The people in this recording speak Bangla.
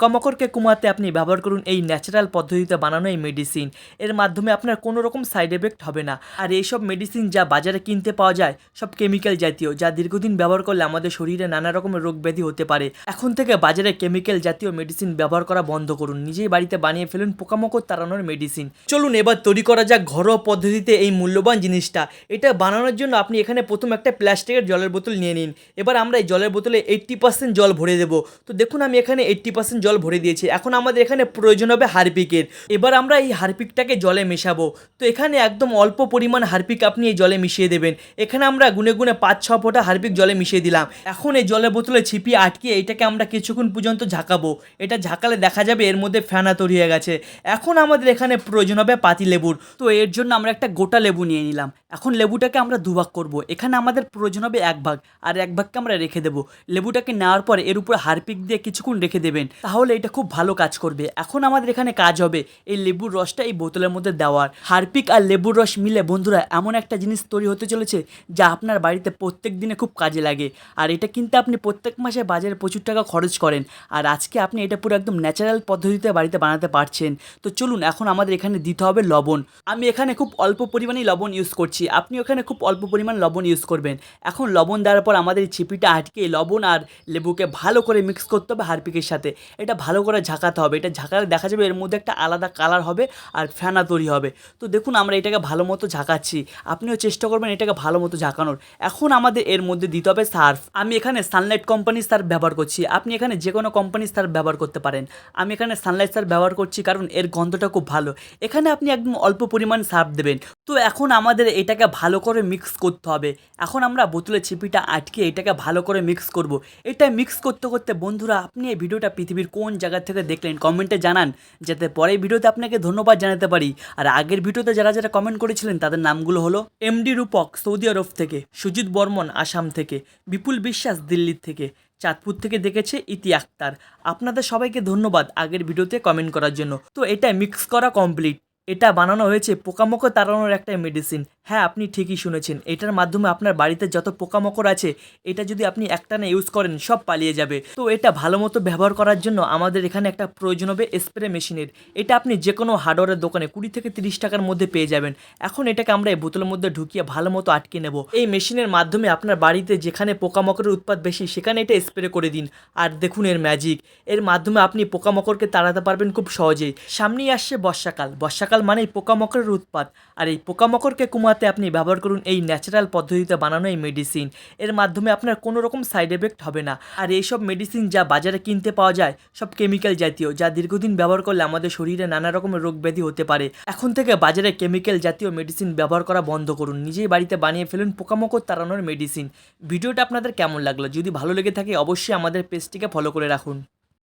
পোকামাকড়কে কমাতে আপনি ব্যবহার করুন এই ন্যাচারাল পদ্ধতিতে বানানো এই মেডিসিন এর মাধ্যমে আপনার কোনো রকম সাইড এফেক্ট হবে না। আর এইসব মেডিসিন যা বাজারে কিনতে পাওয়া যায়, সব কেমিক্যাল জাতীয়, যা দীর্ঘদিন ব্যবহার করলে আমাদের শরীরে নানা রকমের রোগ ব্যাধি হতে পারে। এখন থেকে বাজারে কেমিক্যাল জাতীয় মেডিসিন ব্যবহার করা বন্ধ করুন। নিজেই বাড়িতে বানিয়ে ফেলুন পোকামাকড় তাড়ানোর মেডিসিন চলুন এবার তৈরি করা যাক ঘরোয়া পদ্ধতিতে এই মূল্যবান জিনিসটা। এটা বানানোর জন্য আপনি এখানে প্রথম একটা প্লাস্টিকের জলের বোতল নিয়ে নিন। এবার আমরা এই জলের বোতলে এইট্টি পার্সেন্ট জল ভরে দেবো। তো দেখুন আমি এখানে এইট্টি পার্সেন্ট জল ভরে দিয়েছি। এখন আমাদের এখানে প্রয়োজন হবে হারপিকের। এবার আমরা এই হারপিকটাকে জলে মেশাবো। তো এখানে একদম অল্প পরিমাণ হারপিক আপনি এই জলে মিশিয়ে দেবেন। এখানে আমরা গুনে গুনে পাঁচ, ছ ফোঁটা হারপিক জলে মিশিয়ে দিলাম। এখন এই জলের বোতলে ছিপিয়ে আটকে এটাকে আমরা কিছুক্ষণ পর্যন্ত ঝাঁকাবো। এটা ঝাঁকালে দেখা যাবে এর মধ্যে ফেনা তৈরি হয়ে গেছে। এখন আমাদের এখানে প্রয়োজন হবে পাতি লেবুর। তো এর জন্য আমরা একটা গোটা লেবু নিয়ে নিলাম। এখন লেবুটাকে আমরা দুভাগ করব। এখানে আমাদের প্রয়োজন হবে এক ভাগ। আর এক ভাগকে আমরা রেখে দেবো। লেবুটাকে নেওয়ার পর এর উপর হারপিক দিয়ে কিছুক্ষণ রেখে দেবেন। তাহলে এটা খুব ভালো কাজ করবে। এখন আমাদের এখানে কাজ হবে এই লেবুর রসটা এই বোতলের মধ্যে দেওয়ার। হারপিক আর লেবুর রস মিলে বন্ধুরা এমন একটা জিনিস তৈরি হতে চলেছে যা আপনার বাড়িতে প্রত্যেক দিনে খুব কাজে লাগে। আর এটা কিনতে আপনি প্রত্যেক মাসে বাজারে প্রচুর টাকা খরচ করেন। আর আজকে আপনি এটা পুরো একদম ন্যাচারাল পদ্ধতিতে বাড়িতে বানাতে পারছেন। তো চলুন এখন আমাদের এখানে দিতে হবে লবণ। আমি এখানে খুব অল্প পরিমাণেই লবণ ইউজ করছি। আপনি ওখানে খুব অল্প পরিমাণ লবণ ইউজ করবেন। এখন লবণ দেওয়ার পর আমাদের ছিপিটা আটকে লবণ আর লেবুকে ভালো করে মিক্স করতে হবে হারপিকের সাথে। এটা ভালো করে ঝাঁকাতে হবে। এটা ঝাঁকালে দেখা যাবে এর মধ্যে একটা আলাদা কালার হবে আর ফেনা তৈরি হবে। তো দেখুন আমরা এটাকে ভালো মতো ঝাঁকাচ্ছি। আপনিও চেষ্টা করবেন এটাকে ভালো মতো ঝাঁকানোর। এখন আমাদের এর মধ্যে দিতে হবে সার্ফ। আমি এখানে সানলাইট কোম্পানির সার্ফ ব্যবহার করছি। আপনি এখানে যে কোনো কোম্পানির সার্ফ ব্যবহার করতে পারেন। আমি এখানে সানলাইট সার্ফ ব্যবহার করছি কারণ এর গন্ধটা খুব ভালো। এখানে আপনি একদম অল্প পরিমাণ সার্ফ দেবেন। তো এখন আমাদের এটাকে ভালো করে মিক্স করতে হবে। এখন আমরা বোতলের ছিপিটা আটকে এটাকে ভালো করে মিক্স করব। এটা মিক্স করতে করতে বন্ধুরা, আপনি এই ভিডিওটা পৃথিবীর কোন জায়গা থেকে দেখলেন? কমেন্টে জানান, যাতে পরের ভিডিওতে আপনাকে ধন্যবাদ জানাতে পারি। আর আগের ভিডিওতে যারা যারা কমেন্ট করেছিলেন, তাদের নামগুলো হলো এমডি রূপক, সৌদি আরব থেকে, সুজিত বর্মন, আসাম থেকে, বিপুল বিশ্বাস দিল্লির থেকে, চাঁদপুর থেকে দেখেছে ইতি আক্তার। আপনাদের সবাইকে ধন্যবাদ আগের ভিডিওতে কমেন্ট করার জন্য। তো এটা মিক্স করা কমপ্লিট এটা বানানো হয়েছে পোকামাকড় তাড়ানোর একটা মেডিসিন হ্যাঁ আপনি ঠিকই শুনেছেন। এটার মাধ্যমে আপনার বাড়িতে যত পোকামাকড় আছে, এটা যদি আপনি একটানা ইউজ করেন, সব পালিয়ে যাবে। তো এটা ভালো মতো ব্যবহার করার জন্য আমাদের এখানে একটা প্রয়োজন হবে স্প্রে মেশিনের এটা আপনি যে কোনো হার্ডওয়ারের দোকানে কুড়ি থেকে তিরিশ টাকার মধ্যে পেয়ে যাবেন। এখন এটাকে আমরা এই বোতলের মধ্যে ঢুকিয়ে ভালো মতো আটকে নেব। এই মেশিনের মাধ্যমে আপনার বাড়িতে যেখানে পোকামাকড়ের উৎপাদ বেশি, সেখানে এটা স্প্রে করে দিন। আর দেখুন এর ম্যাজিক এর মাধ্যমে আপনি পোকামাকড়কে তাড়াতে পারবেন খুব সহজেই। সামনেই আসছে বর্ষাকাল। বর্ষাকাল মানেই পোকামাকড়ের উৎপাত। আর এই পোকামাকড়কে কমাতে আপনি ব্যবহার করুন এই ন্যাচারাল পদ্ধতিতে বানানো এই মেডিসিন এর মাধ্যমে আপনার কোনো রকম সাইড এফেক্ট হবে না। আর এইসব মেডিসিন যা বাজারে কিনতে পাওয়া যায়, সব কেমিক্যাল জাতীয়, যা দীর্ঘদিন ব্যবহার করলে আমাদের শরীরে নানা রকমের রোগ ব্যাধি হতে পারে। এখন থেকে বাজারে কেমিক্যাল জাতীয় মেডিসিন ব্যবহার করা বন্ধ করুন। নিজেই বাড়িতে বানিয়ে ফেলুন পোকামাকড় তাড়ানোর মেডিসিন ভিডিওটা আপনাদের কেমন লাগল? যদি ভালো লেগে থাকে, অবশ্যই আমাদের পেজটিকে ফলো করে রাখুন।